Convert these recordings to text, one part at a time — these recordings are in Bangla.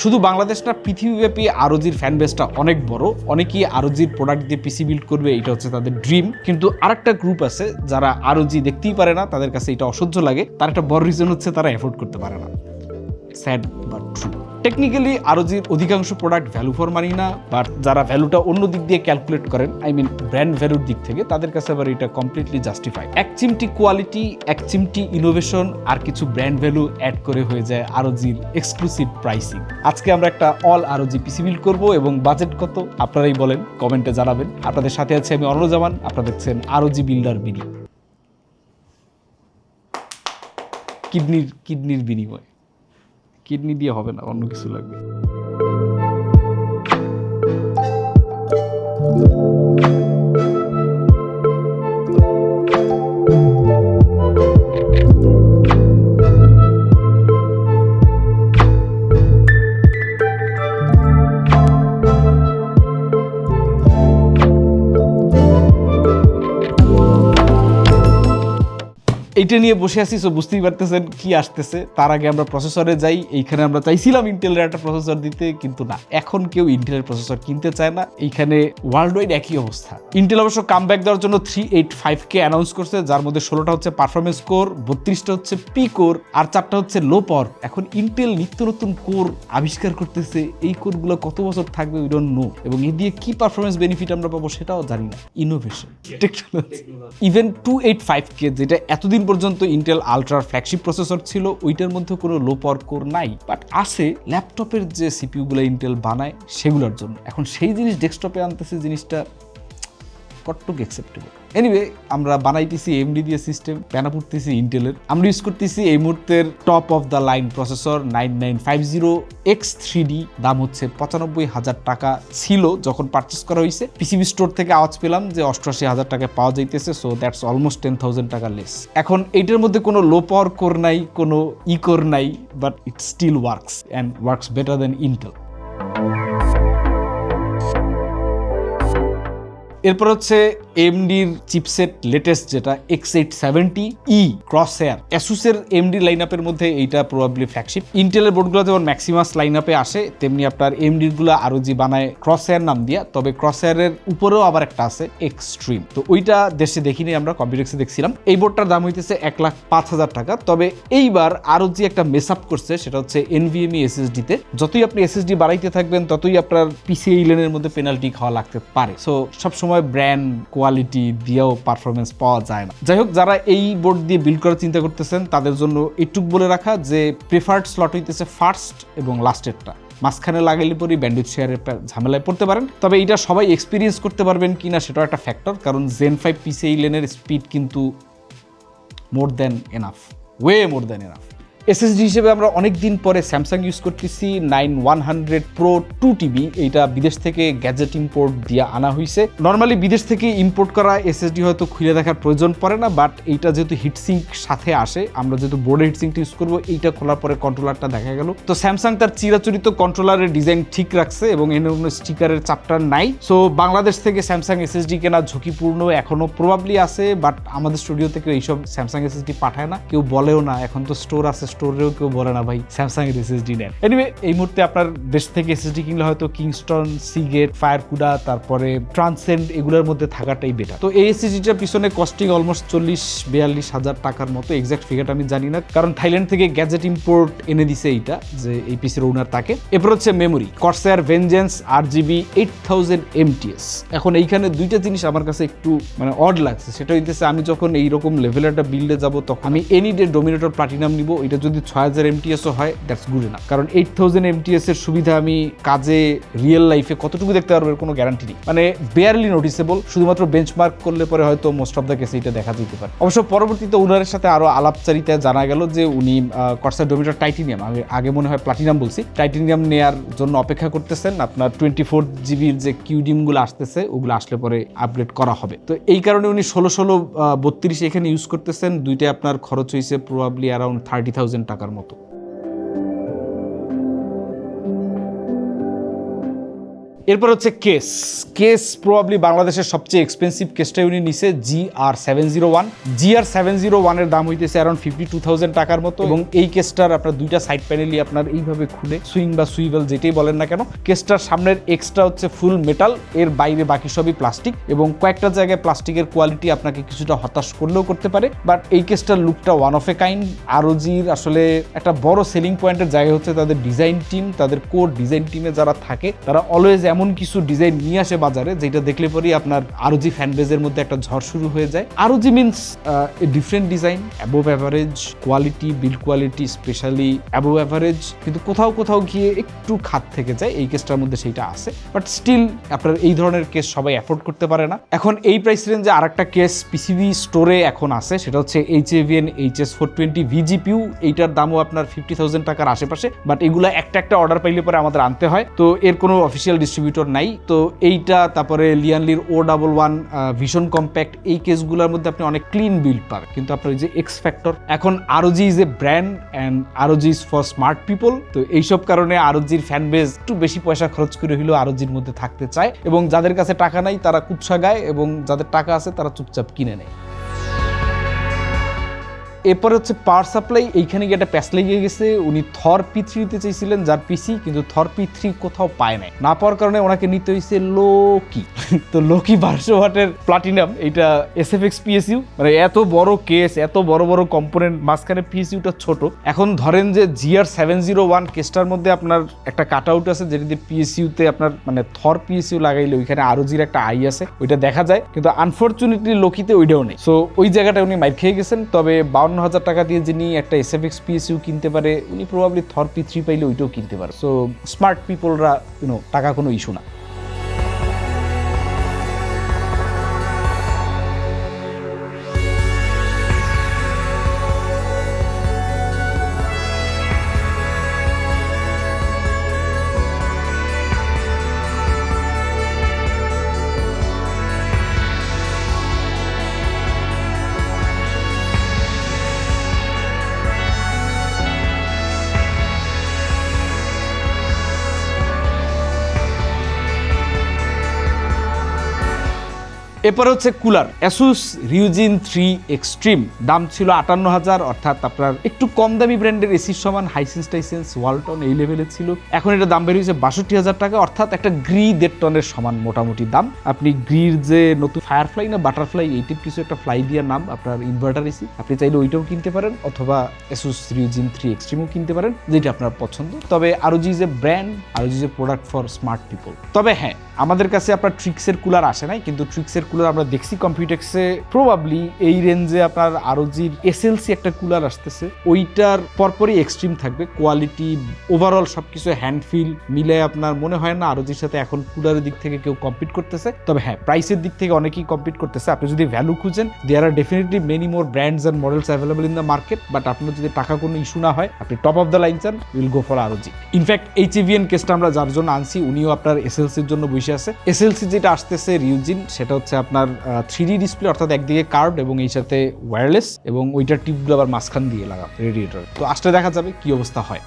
শুধু বাংলাদেশ না, পৃথিবীব্যাপী আরজির ফ্যান বেসটা অনেক বড়। অনেকেই আরজির প্রোডাক্ট দিয়ে পিসি বিল্ড করবে এটা হচ্ছে তাদের ড্রিম কিন্তু আরেকটা গ্রুপ আছে, যারা আরজি দেখতেই পারে না, তাদের কাছে এটা অসহ্য লাগে। তার একটা বড় রিজন হচ্ছে তারা এফোর্ড করতে পারে না। স্যাড বাট ট্রু টেকনিক্যালি আরজির অধিকাংশ প্রোডাক্ট ভ্যালু ফর মানি না বাট যারা ভ্যালুটা অন্য দিক দিয়ে ক্যালকুলেট করেন আই মিন ব্র্যান্ড ভ্যালুর দিক থেকে, তাদের কাছে আবার এটা কমপ্লিটলি জাস্টিফাই এক চিমটি কোয়ালিটি এক চিমটি ইনোভেশন আর কিছু ব্র্যান্ড ভ্যালু অ্যাড করে হয়ে যায় আরজির এক্সক্লুসিভ প্রাইসিং আজকে আমরা একটা অল আরজি পিসি বিল করব এবং বাজেট কত, আপনারাই বলেন, কমেন্টে জানাবেন। আপনাদের সাথে আছে আমি অনরজামান আপনারা দেখছেন আরজি বিল্ডার বিডি কিডনির কিডনির বিনিময়। কিডনি দিয়ে হবে না অন্য কিছু লাগবে। এইটা নিয়ে বসে আছি সো বুঝতেই পারতেছেন কি আসতেছে। তার আগে আমরা প্রসেসরে যাই এইখানে আমরা চাইছিলাম ইন্টেলের একটা প্রসেসর দিতে কিন্তু না এখন কেউ ইন্টেলের প্রসেসর কিনতে চায় না। এইখানে ওয়ার্ল্ড ওয়াইড একই অবস্থা। ইন্টেল অবশ্য কাম ব্যাক দেওয়ার জন্য three eight five K announce করছে যার মধ্যে ষোলোটা হচ্ছে পারফরমেন্স কোর বত্রিশটা হচ্ছে পি কোর আর চারটা হচ্ছে লো পাওয়ার এখন ইন্টেল নিত্য নতুন কোর আবিষ্কার করতেছে। এই কোরগুলো কত বছর থাকবে উই ডোন্ট নো এবং এ দিয়ে কি পারফরমেন্স বেনিফিট আমরা পাবো সেটাও জানি না। Innovation technology even two eight five K যেটা এতদিন পর্যন্ত ইন্টেল আলট্রার ফ্ল্যাগশিপ প্রসেসর ছিল, ওইটার মধ্যে কোনো লো পাওয়ার কোর নাই বাট আছে ল্যাপটপের যে সিপিউগুলো ইন্টেল বানায় সেগুলোর জন্য। এখন সেই জিনিস ডেস্কটপে আনতেছে জিনিসটা কটটুক অ্যাকসেপ্টেবল এনিওয়ে আমরা বানাইতেছি এমডি দিয়ে সিস্টেম প্যানা পড়তেছি ইন্টেলের আমরা ইউজ করতেছি এই মুহূর্তের top of the line processor nine nine five zero X three D দাম হচ্ছে পঁচানব্বই হাজার টাকা ছিল যখন পারচেস করা হয়েছে পিসিবি স্টোর থেকে আওয়াজ পেলাম যে অষ্টআশি হাজার টাকায় পাওয়া যাইতেছে so that's almost ten thousand টাকা লেস এখন এইটার মধ্যে কোনো লো পাওয়ার কোর নাই, কোনো ই কোর নাই but it still works and works better than Intel এরপর হচ্ছে এমডির চিপসেট লেটেস্ট যেটা X eight seventy E crosshair অ্যাসুসের AMD line আপের মধ্যে এইটা প্রবাবলি ফ্ল্যাগশিপ ইন্টেলের বোর্ডগুলো যেমন ম্যাক্সিমাস লাইন আপে আসে, তেমনি আপনার এমডিরগুলো আরও যে বানায় ক্রস হেয়ার নাম দিয়া, তবে ক্রস হেয়ারের উপরেও আবার একটা আছে এক্সট্রিম তো ওইটা দেশে দেখিনি আমরা কম্পিউটাক্সে দেখছিলাম। এই বোর্ডটার দাম হইতেছে এক লাখ পাঁচ হাজার টাকা। তবে এইবার আরও যে একটা মেস আপ করছে, সেটা হচ্ছে এনভিএমই এসএসডি তে। যতই আপনি এসএসডি বাড়াইতে থাকবেন, ততই আপনার পিসি ইলেনের মধ্যে পেনাল্টি খাওয়া লাগতে পারে। সো সবসময় ব্র্যান্ড কোয়ালিটি দিয়েও পারফরমেন্স পাওয়া যায় না। যাই হোক, যারা এই বোর্ড দিয়ে বিল্ড করার চিন্তা করতেছেন, তাদের জন্য একটুক বলে রাখা যে প্রেফার্ড স্লট হইতেছে ফার্স্ট এবং লাস্টেরটা মাঝখানে লাগাইলে পরেই ব্যান্ডেজ শেয়ারের ঝামেলায় পড়তে পারেন। তবে এটা সবাই এক্সপিরিয়েন্স করতে পারবেন কিনা সেটাও একটা ফ্যাক্টর কারণ জেন ফাইভ পিসি লেনের স্পিড কিন্তু more than enough way more than enough SSD হিসেবে আমরা অনেক দিন পরে স্যামসাং ইউজ করতেছি nine one hundred pro two TB এইটা বিদেশ থেকে গ্যাজেট ইম্পোর্ট দিয়ে আনা হয়েছে নর্মালি বিদেশ থেকে ইম্পোর্ট করা এসএসডি হয়তো খুলে দেখার প্রয়োজন পড়ে না বাট এইটা যেহেতু হিটসিঙ্ক সাথে আসে, আমরা যেহেতু বোর্ডে হিটসিঙ্কটা ইউজ করব, এইটা খোলার পরে কন্ট্রোলারটা দেখা গেল। তো স্যামসাং তার চিরাচরিত কন্ট্রোলারের ডিজাইন ঠিক রাখছে এবং এর কোনো স্টিকারের চাপটার নাই। সো বাংলাদেশ থেকে স্যামসাং এসএসডি কেনা ঝুঁকিপূর্ণ এখনও প্রবাবলি আছে বাট আমাদের স্টুডিও থেকে এইসব স্যামসাং এসএসডি পাঠায় না। কেউ বলেও না, এখন তো স্টোর আছে স্টোরেও কেউ বলে না, ভাই। স্যামসাং এর এসএসডি নেন। এনিওয়ে এই মুহূর্তে আপনার দেশ থেকে এসএসডি কিনলে হয়তো কিংস্টন সিগেট ফায়ারকুডা তারপরে ট্রান্সেন্ড এগুলোর মধ্যে থাকাটাই বেটার তো এই এসএসডিটার পিছনে কস্টিং অলমোস্ট চল্লিশ, বিয়াল্লিশ হাজার টাকার মতো এক্সাক্ট ফিগারটা আমি জানি না, কারণ থাইল্যান্ড থেকে গ্যাজেট ইম্পোর্ট এনে দিছে এইটা, যে এই পিসির ওনার তাকে। এরপর হচ্ছে memory Corsair Vengeance R GB eight thousand MTS এখন এইখানে দুইটা জিনিস আমার কাছে একটু মানে অড লাগছে। সেটা হইতেছে আমি যখন এইরকম লেভেলের একটা বিল্ডে যাব, তখন আমি এনি ডে ডোমিনেটর প্লাটিনাম নিব এটা যদি ছয় হাজার এমটিএসও হয় দ্যাটস গুড না কারণ এইট থাউজেন্ড এমটিএস এর সুবিধা আমি কাজে রিয়েল লাইফে কতটুকু দেখতে পারব কোনো গ্যারান্টি নেই। মানে বেয়ারলি নোটিসেবল শুধুমাত্র বেঞ্চমার্ক করলে পরে হয়তো মোস্ট অফ দ্য কেসে এটা দেখা যেতে পারে। অবশ্য পরবর্তীতে উনারের সাথে আরও আলাপচারিতায় জানা গেল যে উনি কর্সার ডোমিটার টাইটেনিয়াম আমি আগে মনে হয় প্লাটিনাম বলছি টাইটেনিয়াম নেয়ার জন্য অপেক্ষা করতেছেন। আপনার টোয়েন্টি ফোর জিবির যে কিউডিমগুলো আসতেছে, ওগুলো আসলে পরে আপগ্রেড করা হবে। তো এই কারণে উনি ষোলো ষোলো বত্রিশ এখানে ইউজ করতেছেন। দুইটা আপনার খরচ হয়েছে প্রবাবলি অ্যারাউন্ড থার্টি থাউজেন্ড টাকার মতো। এরপর হচ্ছে কেস। কেস প্রবাবলি বাংলাদেশের সবচেয়ে এক্সপেন্সিভ কেসটা উনি নিছে G R seven zero one G R seven zero ওয়ানের দাম হইতেছে অ্যারাউন্ড ফিফটি টু থাউজেন্ড টাকার মতো এবং এই কেসটার আপনার দুইটা সাইড প্যানেলই আপনার এইভাবে খুলে সুইং বা সুইভেল যেটাই বলেন না কেন, কেসটার সামনের এক্সট্রা হচ্ছে ফুল মেটাল এর বাইরে বাকি সবই প্লাস্টিক এবং কয়েকটা জায়গায় প্লাস্টিকের কোয়ালিটি আপনাকে কিছুটা হতাশ করলেও করতে পারে। বাট এই কেসটার লুকটা ওয়ান অফ এ কাইন্ড আরওজির আসলে একটা বড় সেলিং পয়েন্টের জায়গা হচ্ছে তাদের ডিজাইন টিম তাদের কোর ডিজাইন টিমে যারা থাকে, তারা অলওয়েজ এমন কিছু ডিজাইন নিয়ে আসে বাজারে, যেটা দেখলে পরেই আপনার আরওজি ফ্যান বেজের মধ্যে একটা ঝড় শুরু হয়ে যায়। ROG means different design above average quality build quality especially above average কিন্তু কোথাও কোথাও গিয়ে একটু খাত থেকে যায়, এই কেসটার মধ্যে সেইটা আছে। বাট স্টিল আপনার এই ধরনের কেস সবাই অ্যাফোর্ড করতে পারে না। এখন এই প্রাইস রেঞ্জে আর একটা কেস পিসিবি স্টোরে এখন আছে, সেটা হচ্ছে H AVN H S four twenty VGPU এইটার দামও আপনার ফিফটি থাউজেন্ড টাকার আশেপাশে। বাট এগুলো একটা একটা অর্ডার পাইলে পরে আমাদের আনতে হয়। তো এর কোনো অফিসিয়াল ডিস্ট্রিবিউটর নাই। তো এইটা, তারপরে লিয়ানলির O double one vision compact এই কেসগুলোর মধ্যে আপনি অনেক ক্লিন বিল্ড পাবেন। কিন্তু আপনার যে এক্স ফ্যাক্টর এখন ROG is a brand and ROG is for smart people তো এইসব কারণে আরওজির ফ্যান বেজ একটু বেশি পয়সা খরচ করে হলেও আরওজির মধ্যে থাকতে চায়। এবং যাদের কাছে টাকা নাই, তারা কুৎসা গায় এবং যাদের টাকা আছে, তারা চুপচাপ কিনে নেয়। এরপরে হচ্ছে পাওয়ার সাপ্লাই এইখানে গিয়ে একটা প্যাচ লেগে গেছে। উনি থর পি থ্রিতে চাইছিলেন যার পিসি কিন্তু থর পি থ্রি কোথাও পায় নাই। না পাওয়ার কারণে ওনাকে নিতে হয়েছে লোকি তো লোকি বারোশো ওয়াটের প্লাটিনাম এটা এস এফ এক্স পিএসইউ মানে এত বড় কেস এত বড় বড় কম্পোনেন্ট মাঝখানে পিএসইউটা ছোট। এখন ধরেন যে জিআর সেভেন জিরো ওয়ান কেসটার মধ্যে আপনার একটা কাট আউট আছে, যেটা দিয়ে পিএসইউতে আপনার মানে থর পিএসইউ লাগাইলে ওইখানে আরও জির একটা আই আছে, ওইটা দেখা যায়। কিন্তু আনফর্চুনেটলি লোকিতে ওইটাও নেই। সো ওই জায়গাটা উনি মাইর খেয়ে গেছেন, তবে বাউন্ন হাজার টাকা দিয়ে যিনি একটা এস এফ এক্স পিএসইউ কিনতে পারে, উনি প্রবাবলি থর পি থ্রি পাইলে ওইটাও কিনতে পারে। সো স্মার্ট পিপলরা ইউনো টাকা কোনো ইস্যু না। এরপরে হচ্ছে cooler. ASUS Ryujin three extreme দাম ছিল আটান্ন হাজার, অর্থাৎ আপনার একটু কম দামি ব্র্যান্ডের এসির সমান হাইসেন্স টাইসেন্স ওয়ালটন এই লেভেলে ছিল। এখন এটা দাম বেরিয়েছে বাষট্টি হাজার টাকা, অর্থাৎ একটা গ্রি দেড় টনের সমান মোটামুটি দাম। আপনি গ্রির যে নতুন ফায়ারফ্লাই না বাটারফ্লাই এই টাইপ কিছু একটা ফ্লাই দিয়ে নাম, আপনার ইনভার্টার এসি আপনি চাইলে ওইটাও কিনতে পারেন, অথবা অ্যাসুস রিউজিন থ্রি এক্সট্রিমও কিনতে পারেন, যেটা আপনার পছন্দ। তবে আরও জি যে ব্র্যান্ড আরও জি যে প্রোডাক্ট ফর স্মার্ট পিপল তবে হ্যাঁ আমাদের কাছে আপনার ট্রিক্সের কুলার আসে নাই, কিন্তু ট্রিক্সের কুলার আমরা দেখছি কম্পিউটেক্সে প্রবাবলি এই রেঞ্জে আপনার আরও জির এসএলসি একটা কুলার আসতেছে। ওইটার পরপরই এক্সট্রিম থাকবে কোয়ালিটি ওভারঅল সব কিছু হ্যান্ড ফিল মিলে আপনার মনে হয় না আরও জির সাথে এখন কুলারের দিক থেকে কেউ কম্পিট করতেছে। তবে হ্যাঁ প্রাইসের দিক থেকে অনেকেই কম্পিট করতেছে। আপনি যদি ভ্যালু খুঁজেন there are definitely many more brands and models available in the market but আপনার যদি টাকা কোনো ইস্যু না হয়, আপনি টপ অফ দ্য লাইন চান will go for ROG in fact H even কেসটা আমরা যার জন্য আনছি, উনিও আপনার এসএলসির জন্য বসে আছে। এসএলসি যেটা আসতেছে রিউজিন, সেটা হচ্ছে আপনার থ্রি ডিসপ্লে অর্থাৎ একদিকে কার্ড এবং এই সাথে ওয়্যারলেস এবং ওইটার টিপগুলো আবার মাঝখান দিয়ে লাগা রেডিয়েটর তো আসলে দেখা যাবে কি অবস্থা হয়।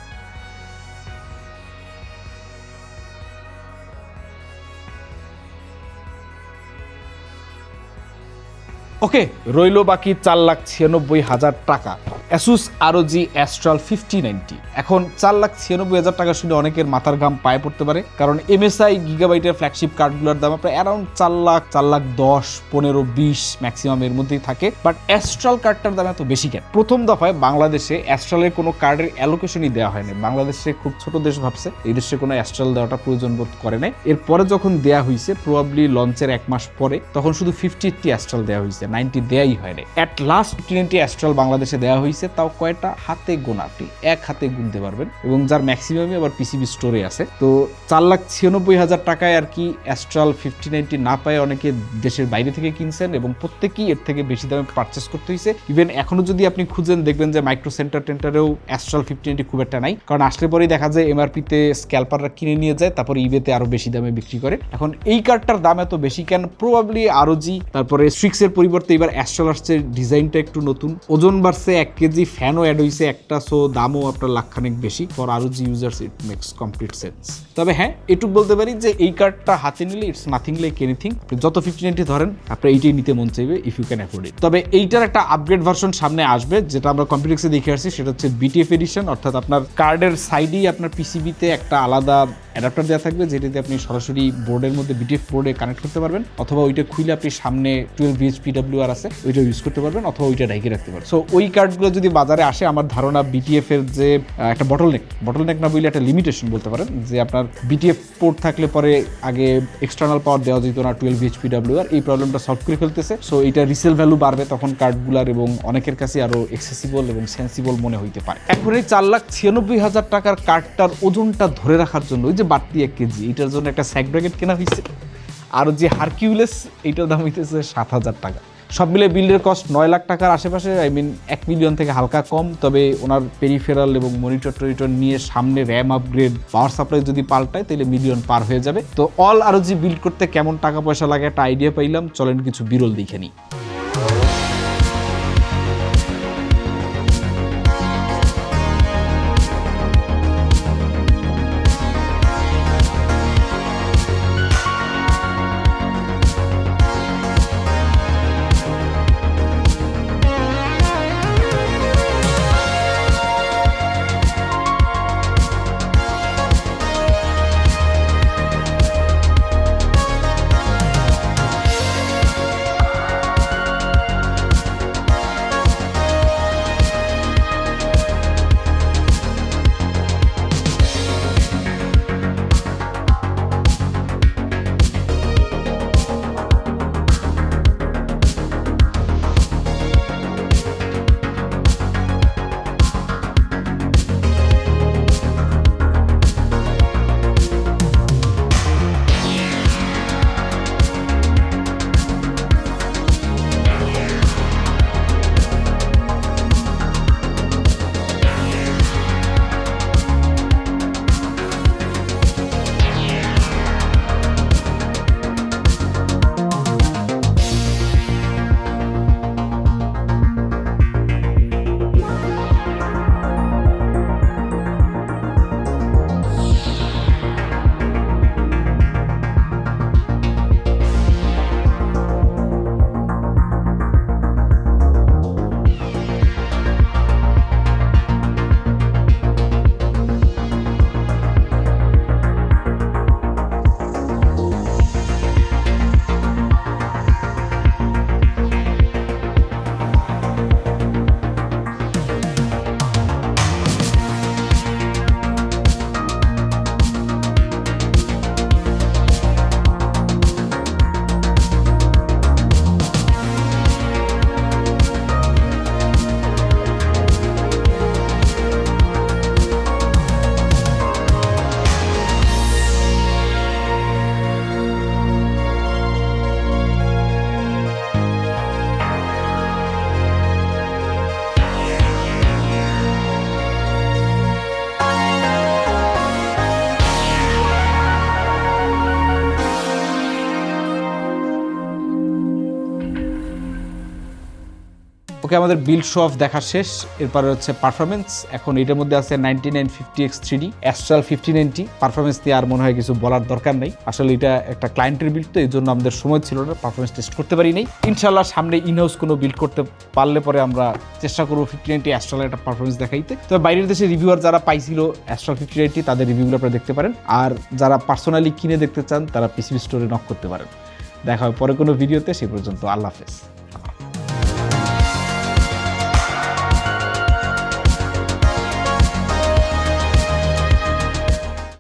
ওকে, রইল বাকি চার লাখ ছিয়ানব্বই হাজার টাকা। অ্যাসুস আরও জি অ্যাস্ট্রাল ফিফটি নাইনটি এখন চার লাখ ছিয়ানব্বই হাজার টাকা শুনে অনেকের মাথার ঘাম পায়ে পড়তে পারে, কারণ এমএসআই গিগাবাইটের ফ্ল্যাগশিপ কার্ডগুলোর দাম আপনার অ্যারাউন্ড চার লাখ চার লাখ দশ, পনেরো, বিশ ম্যাক্সিমাম এর মধ্যেই থাকে। বাট অ্যাস্ট্রাল কার্ডটার দাম এত বেশি কেন? প্রথম দফায় বাংলাদেশে অ্যাস্ট্রালের কোনো কার্ডের অ্যালোকেশনই দেওয়া হয়নি বাংলাদেশে খুব ছোট দেশ ভাবছে, এই দেশে কোনো অ্যাস্ট্রাল দেওয়াটা প্রয়োজন বোধ করে নাই। এরপরে যখন দেয়া হয়েছে প্রবাবলি লঞ্চের এক মাস পরে, তখন শুধু ফিফটি অ্যাস্ট্রাল দেওয়া হয়েছে নাইনটি দেয়াই হয়নি at last fifty ninety Astral বাংলাদেশে দেওয়া হয়েছে তাও কয়টা হাতে গোনা? আপনি এক হাতে গুনতে পারবেন। এবং যার ম্যাক্সিমামই আবার পিসিবি স্টোরে আছে। তো চার লাখ ছিয়ানব্বই হাজার টাকায় আর কি অ্যাস্ট্রাল ফিফটি নাইনটি না পায় অনেকে দেশের বাইরে থেকে কিনছেন এবং প্রত্যেকেই এর থেকে বেশি দামে পারচেস করতে হয়েছে ইভেন এখনও যদি আপনি খুঁজেন, দেখবেন যে মাইক্রো সেন্টার টেন্টারেও অ্যাস্ট্রাল ফিফটি নাইনটি খুব একটা নাই। কারণ আসলে পরেই দেখা যায় এমআরপিতে স্ক্যালপাররা কিনে নিয়ে যায়, তারপরে ইবেতে আরও বেশি দামে বিক্রি করে। এখন এই কার্ডটার দাম এত বেশি কেন? প্রবাবলি আরও জি, তারপরে স্ট্রিক্সের পরিবর্তে এবার অ্যাস্ট্রাল আসছে ডিজাইনটা একটু নতুন। ওজন বাড়ছে এক কেজি ফ্যানও অ্যাড হয়েছে একটা সো দামও আপনার লাখখানেক বেশি for ROG users it makes complete sense তবে হ্যাঁ এটুকু বলতে পারি যে এই কার্ডটা হাতে নিলে ইটস নাথিং লাইক এনিথিং আপনি যত ফিফটি নাইনটি ধরেন, আপনার এইটাই নিতে মন চাইবে if you can afford it তবে এইটার একটা আপগ্রেড ভার্সন সামনে আসবে, যেটা আমরা কম্পিউটার্সে দেখে আসছি, সেটা হচ্ছে বিটিএফ এডিশন অর্থাৎ আপনার কার্ডের সাইডেই আপনার পিসিবিতে একটা আলাদা অ্যাডাপ্টার দেওয়া থাকবে, যেটাতে আপনি সরাসরি বোর্ডের মধ্যে বিটিএফ বোর্ডে কানেক্ট করতে পারবেন, অথবা ওইটা খুলে আপনি সামনে টুয়েলভ বিএইচপি ডাব্লিউ আর আছে ওইটা ইউজ করতে পারবেন, অথবা ওইটা ঢাইকে রাখতে পারবেন। সো ওই কার্ডগুলো যদি বাজারে আসে, আমার ধারণা বিটিএফ এর যে একটা বটল নেক বটল নেক না বললে একটা লিমিটেশন বলতে পারেন, যে আপনার বিটিএফ পোর্ট থাকলে পরে আগে এক্সটার্নাল পাওয়ার দেওয়া যেত না টুয়েলভ বিএইচপি ডাব্লিউ আর এই প্রবলেমটা সলভ করে ফেলতেছে। সো এটা রিসেল ভ্যালু বাড়বে তখন কার্ডগুলার এবং অনেকের কাছে আরও এক্সেসিবল এবং সেন্সিবল মনে হইতে পারে। এখন এই চার লাখ ছিয়ানব্বই হাজার টাকার কার্ডটার ওজনটা ধরে রাখার জন্য ওই যে বাড়তি এক কেজি, এটার জন্য একটা স্যাক ব্র্যাকেট কেনা হয়েছে আর যে হারকিউলেস এটার দাম হইতেছে সাত হাজার টাকা। সব মিলে বিল্ডের কস্ট নয় লাখ টাকার আশেপাশে আই মিন এক মিলিয়ন থেকে হালকা কম। তবে ওনার পেরিফেরাল এবং মনিটর টরিটর নিয়ে সামনে র্যাম আপগ্রেড পাওয়ার সাপ্লাই যদি পাল্টায়, তাহলে মিলিয়ন পার হয়ে যাবে। তো অল আরও জি বিল্ড করতে কেমন টাকা পয়সা লাগে, একটা আইডিয়া পাইলাম। চলেন কিছু বিরল দেখে নিই। ওকে আমাদের বিল্ড শো অফ দেখা শেষ। এরপরে হচ্ছে পারফরমেন্স এখন এটার মধ্যে আছে ninety nine fifty X three D Astral fifty ninety performance দিয়ে আর মনে হয় কিছু বলার দরকার নেই। আসলে এটা একটা ক্লায়েন্টের বিল্ড তো এই জন্য আমাদের সময় ছিল না। পারফরমেন্স টেস্ট করতে পারি নাই। ইনশাল্লাহ সামনে ইনহাউস কোনো বিল্ড করতে পারলে পরে আমরা চেষ্টা করব ফিফটি নাইনটি অ্যাস্ট্রালের একটা পারফরমেন্স দেখাইতে। তবে বাইরের দেশে রিভিউয়ার যারা পাইছিল অ্যাস্ট্রাল ফিফটি নাইনটি তাদের রিভিউগুলো আপনারা দেখতে পারেন। আর যারা পার্সোনালি কিনে দেখতে চান, তারা পিসিবি স্টোরে নক করতে পারেন। দেখা হয় পরে কোনো ভিডিওতে সে পর্যন্ত আল্লাহ হাফেজ।